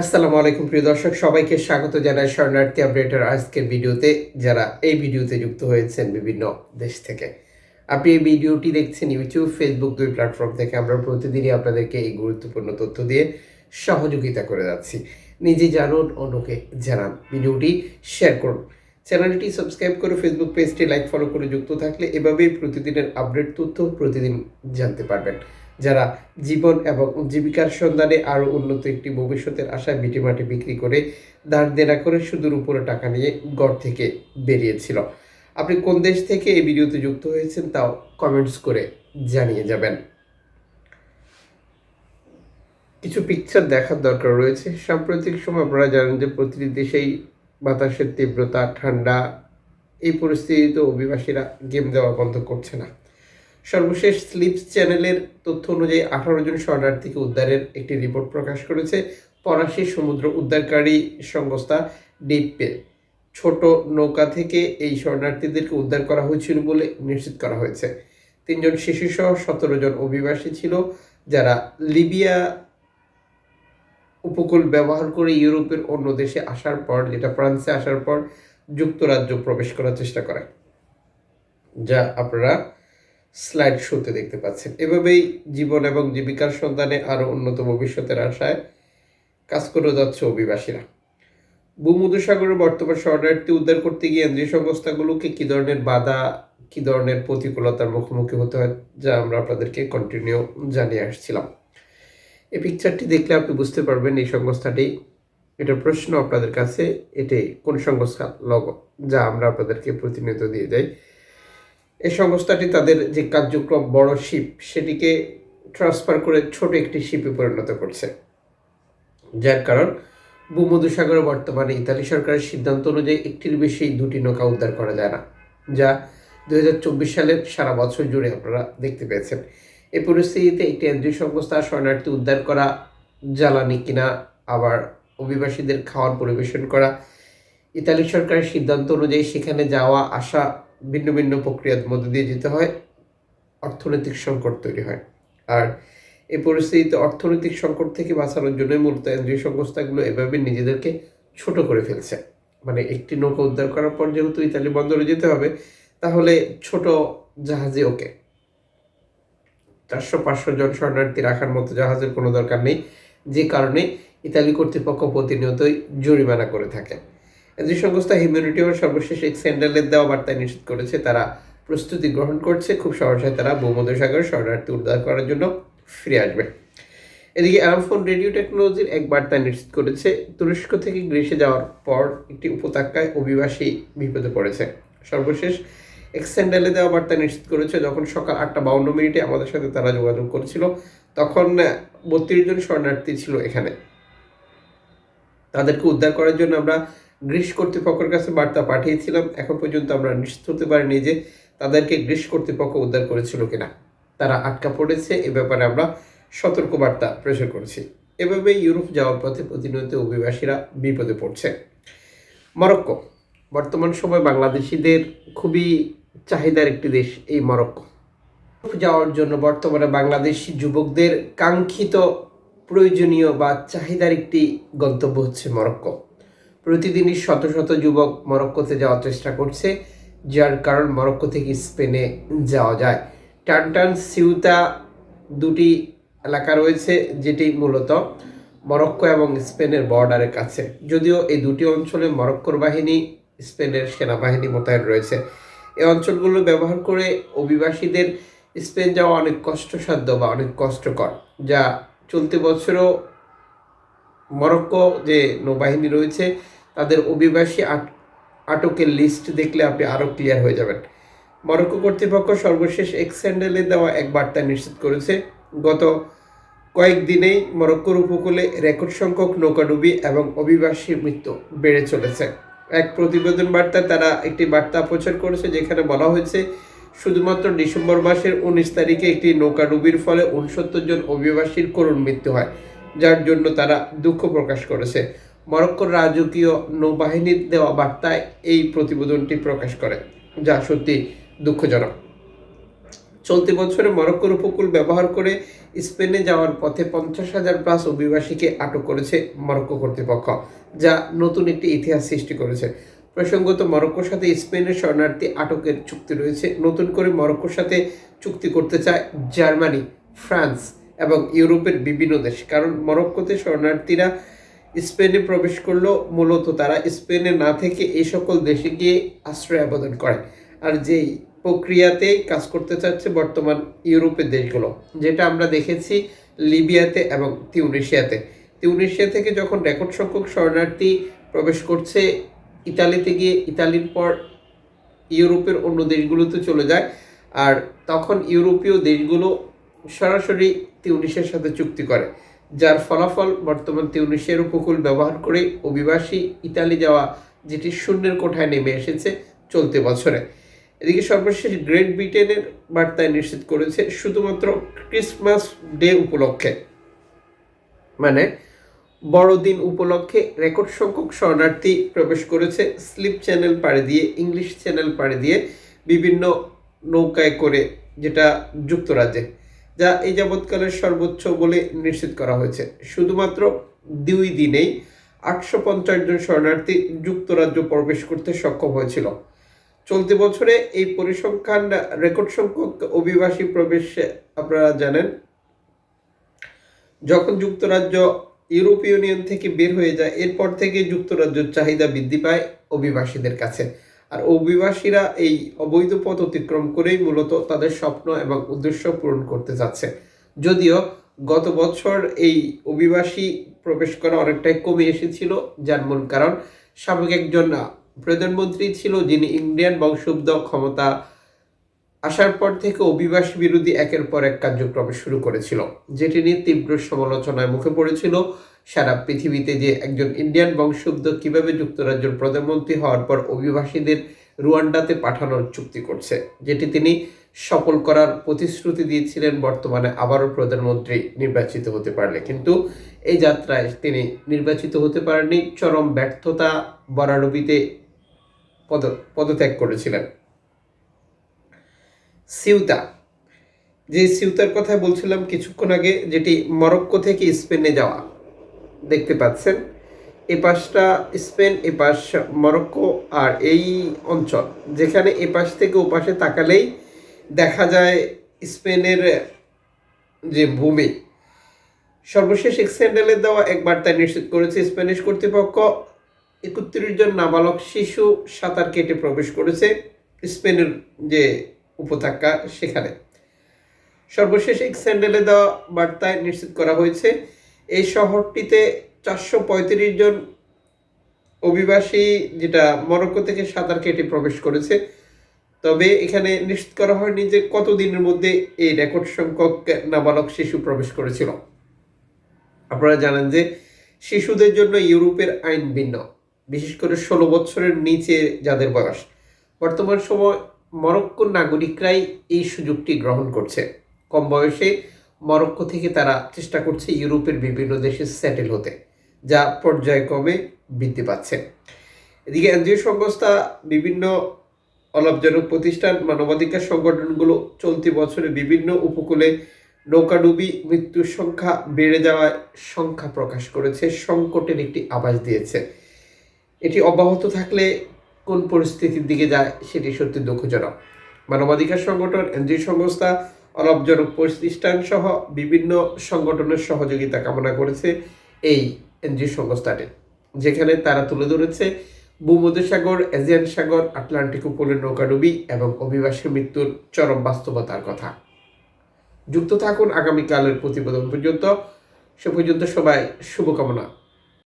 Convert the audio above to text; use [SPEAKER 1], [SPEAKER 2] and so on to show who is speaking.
[SPEAKER 1] আসসালামু আলাইকুম, প্রিয় দর্শক। সবাইকে স্বাগত জানাই শরণার্থী আপডেটের আজকের ভিডিওতে, যারা এই ভিডিওতে যুক্ত হয়েছেন বিভিন্ন দেশ থেকে। আপনি এই ভিডিওটি দেখছেন ইউটিউব, ফেসবুক, দুই প্ল্যাটফর্ম থেকে। আমরা প্রতিদিনই আপনাদেরকে এই গুরুত্বপূর্ণ তথ্য দিয়ে সহযোগিতা করে যাচ্ছি। নিজে জানুন, অন্যকে জানান ভিডিওটি, শেয়ার করুন। চ্যানেলটি সাবস্ক্রাইব করে ফেসবুক পেজটি লাইক, ফলো করে যুক্ত থাকলে এভাবেই প্রতিদিনের আপডেট তথ্য প্রতিদিন জানতে পারবেন। যারা জীবন এবং জীবিকার সন্ধানে আরও উন্নত একটি ভবিষ্যতের আশায় বিটি মাটি বিক্রি করে ধার দেনা করে সুদূর উপরে টাকা নিয়ে গড় থেকে বেরিয়েছিল। আপনি কোন দেশ থেকে এই ভিডিওতে যুক্ত হয়েছেন তাও কমেন্টস করে জানিয়ে যাবেন। কিছু পিকচার দেখার দরকার রয়েছে। সাম্প্রতিক সময় আপনারা জানেন যে প্রতিটি দেশেই বাতাসের তীব্রতা, ঠান্ডা, এই পরিস্থিতিতে অভিবাসীরা গেম দেওয়া বন্ধ করছে না। সর্বশেষ স্লিপস চ্যানেলের তথ্য অনুযায়ী আঠারো জন শরণার্থীকে উদ্ধারের একটি রিপোর্ট প্রকাশ করেছে ফরাসি সমুদ্র উদ্ধারকারী সংস্থা ডিপে। ছোট নৌকা থেকে এই শরণার্থীদেরকে উদ্ধার করা হয়েছিল বলে নিশ্চিত করা হয়েছে। তিনজন শিশুসহ সতেরো জন অভিবাসী ছিল, যারা লিবিয়া উপকূল ব্যবহার করে ইউরোপের অন্য দেশে আসার পর, যেটা ফ্রান্সে আসার পর, যুক্তরাজ্য প্রবেশ করার চেষ্টা করে। যা আপনারা স্লাইড শোতে দেখতে পাচ্ছেন। এভাবেই জীবন এবং জীবিকার সন্ধানে আরও উন্নত ভবিষ্যতের আশায় কাজ করে যাচ্ছে অভিবাসীরা। ভূমধ্যসাগরের বর্তমান শরণার্থী উদ্ধার করতে গিয়ে এনজিও সংস্থাগুলোকে কী ধরনের বাধা, কী ধরনের প্রতিকূলতার মুখোমুখি হতে হয়, যা আমরা আপনাদেরকে কন্টিনিউ জানিয়ে আসছিলাম। এই পিকচারটি দেখলে আপনি বুঝতে পারবেন এই সংস্থাটি, এটার প্রশ্ন আপনাদের কাছে, এটি কোন সংস্থা লগ যা আমরা আপনাদেরকে প্রতিনিয়ত দিয়ে যাই। এই সংস্থাটি তাদের যে কার্যক্রম বড় শিপ, সেটিকে ট্রান্সফার করে ছোট একটি শিপে পরিণত করছে। যার কারণ ভূমধ্যসাগরে বর্তমানে ইতালি সরকারের সিদ্ধান্ত অনুযায়ী একটির বেশি দুটি নৌকা উদ্ধার করা যায় না, যা দু হাজার চব্বিশ সালের সারা বছর জুড়ে আপনারা দেখতে পেয়েছেন। এই পরিস্থিতিতে একটি এনজিও সংস্থা শরণার্থী উদ্ধার করা, জ্বালানি কিনা, আবার অভিবাসীদের খাওয়ার পরিবেশন করা, ইতালি সরকারের সিদ্ধান্ত অনুযায়ী সেখানে যাওয়া, আসা ভিন্ন ভিন্ন প্রক্রিয়ার মধ্যে দিয়ে যেতে হয়, অর্থনৈতিক সংকট তৈরি হয়। আর এই পরিস্থিতিতে অর্থনৈতিক সংকট থেকে বাঁচানোর জন্যই মূলত এনজিও সংস্থাগুলো এভাবে নিজেদেরকে ছোট করে ফেলছে। মানে একটি নৌকা উদ্ধার করার পর যেহেতু ইতালি বন্দরে যেতে হবে, তাহলে ছোট জাহাজে ওকে। চারশো পাঁচশো জন শরণার্থী রাখার মতো জাহাজের কোনো দরকার নেই, যে কারণে ইতালি কর্তৃপক্ষ প্রতিনিয়তই জরিমানা করে থাকে। যে হিউম্যানিটি ও সর্বশেষ এক স্যান্ডেলের দেওয়া বার্তায় নিশ্চিত করেছে, তারা প্রস্তুতি গ্রহণ করছে। খুব সহসায় তারা ভূমধ্যসাগর শরণার্থী উদ্ধার করার জন্য ফিরে আসবে। এদিকে অ্যারামফোন রেডিও টেকনোলজির এক বার্তায় নিশ্চিত করেছে, তুরস্ক থেকে গ্রীসে যাওয়ার পর একটি উপত্যকায় অভিবাসী বিপদে পড়েছে। সর্বশেষ এক্সেন্ডেলে দেওয়া বার্তা নিশ্চিত করেছে, যখন সকাল আটটা বাউন্ন মিনিটে আমাদের সাথে তারা যোগাযোগ করেছিল, তখন বত্রিশ জন শরণার্থী ছিল এখানে। তাদেরকে উদ্ধার করার জন্য আমরা গ্রীস কর্তৃপক্ষের কাছে বার্তা পাঠিয়েছিলাম। এখন পর্যন্ত আমরা নিশ্চিত হতে পারিনি যে তাদেরকে গ্রীস কর্তৃপক্ষ উদ্ধার করেছিল কিনা। তারা আটকা পড়েছে, এ ব্যাপারে আমরা সতর্ক বার্তা প্রেশার করেছি। এভাবে ইউরোপ যাওয়ার পথে প্রতিনিয়ত অভিবাসীরা বিপদে পড়ছে। মরক্কো, বর্তমান সময় বাংলাদেশিদের খুবই চাহিদার একটি দেশ, এই মরক্কো। যাওয়ার জন্য বর্তমানে বাংলাদেশি যুবকদের কাঙ্ক্ষিত প্রয়োজনীয় বা চাহিদার একটি গন্তব্য হচ্ছে মরক্কো। প্রতিদিনই শত শত যুবক মরক্কোতে যাওয়ার চেষ্টা করছে, যার কারণ মরক্কো থেকে স্পেনে যাওয়া যায়। টানটান সিউতা দুটি এলাকা রয়েছে, যেটি মূলত মরক্কো এবং স্পেনের বর্ডারের কাছে। যদিও এই দুটি অঞ্চলে মরক্কোর বাহিনী, স্পেনের সেনাবাহিনী মোতায়েন রয়েছে। এই অঞ্চলগুলো ব্যবহার করে অভিবাসীদের স্পেন যাওয়া অনেক কষ্টসাধ্য বা অনেক কষ্টকর, যা চলতি বছরও মরক্কো যে নৌবাহিনী রয়েছে, তাদের অভিবাসী আট- আটকের লিস্ট দেখলে আপনি আরও ক্লিয়ার হয়ে যাবেন। মরক্কো কর্তৃপক্ষ সর্বশেষ এক্সেন্ডেলে দেওয়া এক বার্তা নিশ্চিত করেছে। গত কয়েকদিনেই মরক্কোর উপকূলে রেকর্ড সংখ্যক নৌকাডুবি এবং অভিবাসীর মৃত্যু বেড়ে চলেছে। এক প্রতিবেদন বার্তায় তারা একটি বার্তা প্রচার করেছে যেখানে বলা হয়েছে, শুধুমাত্র ডিসেম্বর মাসের উনিশ তারিখে একটি নৌকাডুবির ফলে উনসত্তর জন অভিবাসীর করুণ মৃত্যু হয়। যার জন্য তারা দুঃখ প্রকাশ করেছে। মরক্কোর রাজকীয় নৌবাহিনীর দেওয়া বার্তায় এই প্রতিবেদনটি প্রকাশ করে, যা সত্যি দুঃখজনক। চলতি বছরে মরক্কোর উপকূল ব্যবহার করে স্পেনে যাওয়ার পথে পঞ্চাশ হাজার প্লাস অভিবাসীকে আটক করেছে মরক্কো কর্তৃপক্ষ, যা নতুন একটি ইতিহাস সৃষ্টি করেছে। প্রসঙ্গত, মরক্কোর সাথে স্পেনের শরণার্থী আটকের চুক্তি রয়েছে। নতুন করে মরক্কোর সাথে চুক্তি করতে চায় জার্মানি, ফ্রান্স। এবং ইউরোপের বিভিন্ন দেশ। কারণ মরক্কোতে শরণার্থীরা স্পেনে প্রবেশ করলেও মূলত তারা স্পেনে না থেকে এই সকল দেশে গিয়ে আশ্রয় আবেদন করে। আর যেই প্রক্রিয়াতে কাজ করতে চাচ্ছে বর্তমান ইউরোপের দেশগুলো, যেটা আমরা দেখেছি লিবিয়াতে এবং তিউনিশিয়াতে। তিউনিশিয়া থেকে যখন রেকর্ড সংখ্যক শরণার্থী প্রবেশ করছে, ইতালিতে গিয়ে ইতালির পর ইউরোপের অন্য দেশগুলোতে চলে যায়। আর তখন ইউরোপীয় দেশগুলো সরাসরি তিউনিশের সাথে চুক্তি করে, যার ফলাফল বর্তমান তিউনিশের উপকূল ব্যবহার করে অভিবাসী ইতালি যাওয়া, যেটি শূন্যের কোঠায় নেমে এসেছে, চলতি বছরে। এদিকে সর্বশেষ গ্রেট ব্রিটেনের বার্তায় নিশ্চিত করেছে শুধুমাত্র ক্রিসমাস ডে উপলক্ষে। মানে বড়দিন উপলক্ষে রেকর্ড সংখ্যক শরণার্থী প্রবেশ করেছে, স্লিপ চ্যানেল পাড়ি দিয়ে, ইংলিশ চ্যানেল পাড়ি দিয়ে বিভিন্ন নৌকায় করে, যেটা যুক্তরাজ্যে। যা এই যাবৎকালের সর্বোচ্চ বলে নিশ্চিত করা হয়েছে। শুধুমাত্র দুই দিনেই আটশো পঞ্চাশ জন শরণার্থী যুক্তরাজ্য প্রবেশ করতে সক্ষম হয়েছিল। চলতি বছরে এই পরিসংখ্যান রেকর্ড সংখ্যক অভিবাসী প্রবেশ, আপনারা জানেন, যখন যুক্তরাজ্য ইউরোপীয় ইউনিয়ন থেকে বের হয়ে যায়, এরপর থেকে যুক্তরাজ্যের চাহিদা বৃদ্ধি পায় অভিবাসীদের কাছে। আর অভিবাসীরা এই অবৈধ পথ অতিক্রম করেই মূলত তাদের স্বপ্ন এবং উদ্দেশ্য পূরণ করতে যাচ্ছে। যদিও গত বছর এই অভিবাসী প্রবেশ করা অনেকটাই কমে এসেছিল, যার মূল কারণ সাবেক একজন প্রধানমন্ত্রী ছিল যিনি ইন্ডিয়ান বংশোদ্ভূত ক্ষমতা আসার পর থেকে অভিবাসী বিরোধী একের পর এক কার্যক্রম শুরু করেছিল, যেটি নিয়ে তীব্র সমালোচনায় মুখে পড়েছিল সারা পৃথিবীতে যে একজন ইন্ডিয়ান বংশোদ্ভ কীভাবে যুক্তরাজ্যের প্রধানমন্ত্রী হওয়ার পর অভিবাসীদের রুয়ান্ডাতে পাঠানোর চুক্তি করছে, যেটি তিনি সফল করার প্রতিশ্রুতি দিয়েছিলেন বর্তমানে আবারও প্রধানমন্ত্রী নির্বাচিত হতে পারলে। কিন্তু এই যাত্রায় তিনি নির্বাচিত হতে পারেননি, চরম ব্যর্থতা বরানবিতে পদ, পদত্যাগ করেছিলেন। সিউতা। যে সিউতার কথা বলছিলাম কিছুক্ষণ আগে, যেটি মরক্কো থেকে স্পেনে যাওয়া। দেখতে পাচ্ছেন, এ পাশটা স্পেন, এ পাশ মরক্কো আর এই অঞ্চল। যেখানে এ পাশ থেকে ও পাশে তাকালেই দেখা যায় স্পেনের যে ভূমি। সর্বশেষ এক্সেন্ডেলের দেওয়া এক বার্তায় নিশ্চিত করেছে, স্প্যানিশ কর্তৃপক্ষ একত্রিশ জন নাবালক শিশু সাঁতার কেটে প্রবেশ করেছে। স্পেনের যে উপত্যকা সেখানে। সর্বশেষ এক স্যান্ডেলে দেওয়া বার্তায় নিশ্চিত করা হয়েছে, এই শহরটিতে চারশো পঁয়ত্রিশ জন অভিবাসী, যেটা মরক্কো থেকে সাঁতার কেটে প্রবেশ করেছে। তবে এখানে নিশ্চিত করা হয়নি যে কতদিনের মধ্যে এই রেকর্ড সংখ্যক নাবালক শিশু প্রবেশ করেছিল। আপনারা জানেন যে শিশুদের জন্য ইউরোপের আইন ভিন্ন, বিশেষ করে ষোলো বছরের নিচে যাদের বয়স। বর্তমান সময় মরক্কোর নাগরিকরাই এই সুযোগটি গ্রহণ করছে। কম বয়সে মরক্কো থেকে তারা চেষ্টা করছে ইউরোপের বিভিন্ন দেশে সেটেল হতে, যা পর্যায়ক্রমে বৃদ্ধি পাচ্ছে। এদিকে এনজিও সংস্থা, বিভিন্ন অলাভজনক প্রতিষ্ঠান, মানবাধিকার সংগঠনগুলো চলতি বছরে বিভিন্ন উপকূলে নৌকাডুবি মৃত্যুর সংখ্যা বেড়ে যাওয়ায় সংখ্যা প্রকাশ করেছে, সংকটের একটি আভাস দিয়েছে। এটি অব্যাহত থাকলে কোন পরিস্থিতির দিকে যায় সেটি সত্যি দুঃখজনক। মানবাধিকার সংগঠন, এনজিও সংস্থা অলাভজনক প্রতিষ্ঠান সহ বিভিন্ন সংগঠনের সহযোগিতা কামনা করেছে এই এনজিও সংস্থাটি, যেখানে তারা তুলে ধরেছে ভূমধ্যসাগর এজিয়ান সাগর, আটলান্টিক উপকূলের নৌকাডুবি এবং অভিবাসী মৃত্যুর চরম বাস্তবতার কথা। যুক্ত থাকুন আগামীকালের প্রতিবেদন পর্যন্ত। সে পর্যন্ত সবাই শুভকামনা।